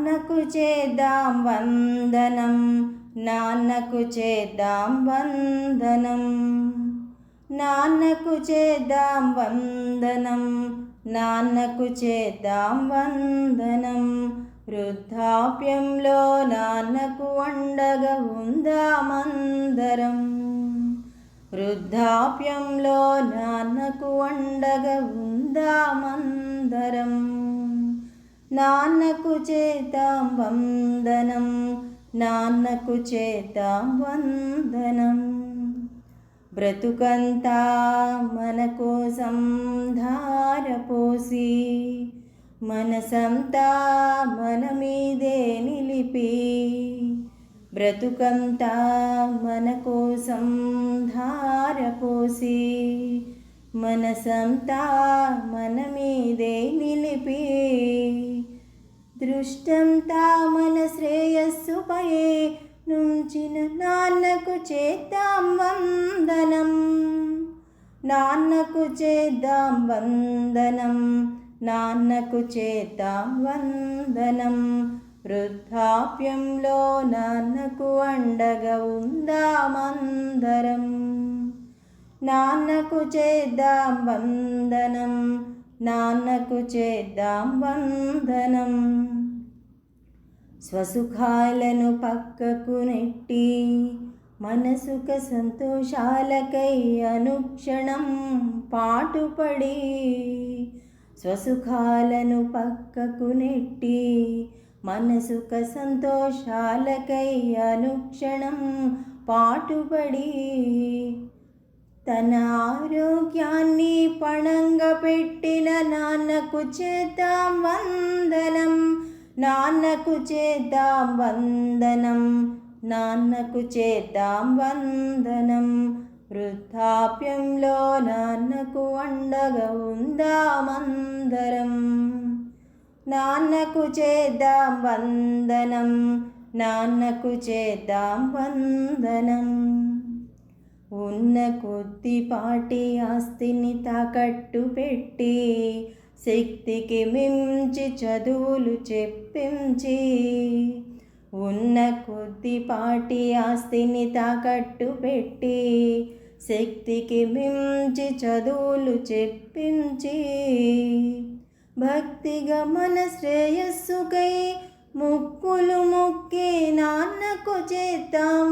నాన్నకు చేద్దాం వందనం నాన్నకు చేద్దాం వందనం. నాన్నకు చేద్దాం వందనం నాన్నకు చేద్దాం వందనం. వృద్ధాప్యంలో నాన్నకు అండగా ఉందామందరం. వృద్ధాప్యంలో నాన్నకు అండగా ఉందామందరం. నాన్నకు చేతాం వందనం నాన్నకు చేతాం వందనం. బ్రతుకంతా మన కోసం ధారపోసి మనసంతా మన మీదే నిలిపి బ్రతుకంతా మన కోసం ధారపోసి మనసంతా మన మీదే నిలిపి. దృష్టం తామన శ్రేయస్సుపయే నుంచిన నాన్నకు చేద్దాం వందనం. నాన్నకు చేద్దాం వందనం నాన్నకు చేద్దాం వందనం. వృద్ధాప్యంలో నాన్నకు అండగా ఉందామందరం నాన్నకు చేద్దాం వందనం నాన్నకు చేద్దాం వందనం. స్వసుఖాలను పక్కకు నెట్టి మనసుక సంతోషాలకై అనుక్షణం పాటుపడి స్వసుఖాలను పక్కకు నెట్టి మనసుక సంతోషాలకై అనుక్షణం పాటుపడి తన ఆరోగ్యాన్ని పణంగా పెట్టిన నాన్నకు చేద్దాం వందనం. నాన్నకు చేద్దాం వందనం. నాన్నకు చేద్దాం వందనం. వృద్ధాప్యంలో నాన్నకు అండగా ఉందామందరం నాన్నకు చేద్దాం వందనం. నాన్నకు చేద్దాం వందనం. ఉన్న కొద్దిపాటి ఆస్తిని తాకట్టు పెట్టి శక్తికి మించి చదువులు చెప్పించి ఉన్న కొద్దిపాటి ఆస్తిని తాకట్టు పెట్టి శక్తికి మించి చదువులు చెప్పించి భక్తిగా మన శ్రేయస్సుకై ముక్కులు ముక్కి నాన్నకు చేద్దాం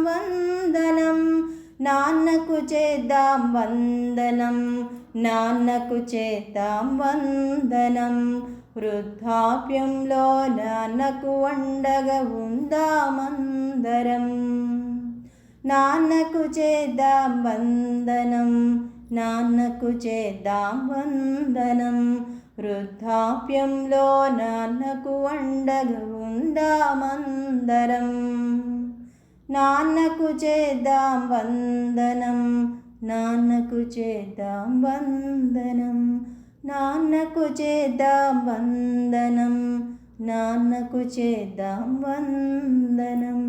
నాన్నకు చేద్దాం వందనం నాన్నకు చేద్దాం వందనం. వృద్ధాప్యంలో నాన్నకు వండగా ఉందామందరం. నాన్నకు చేద్దాం వందనం నాన్నకు చేద్దాం వందనం. వృద్ధాప్యంలో నాన్నకు వండగా ఉందామందరం. నాన్నకు చేద్దాం వందనం నాన్నకు చేద్దాం వందనం నాన్నకు చేద్దాం వందనం నాన్నకు చేద్దాం వందనం.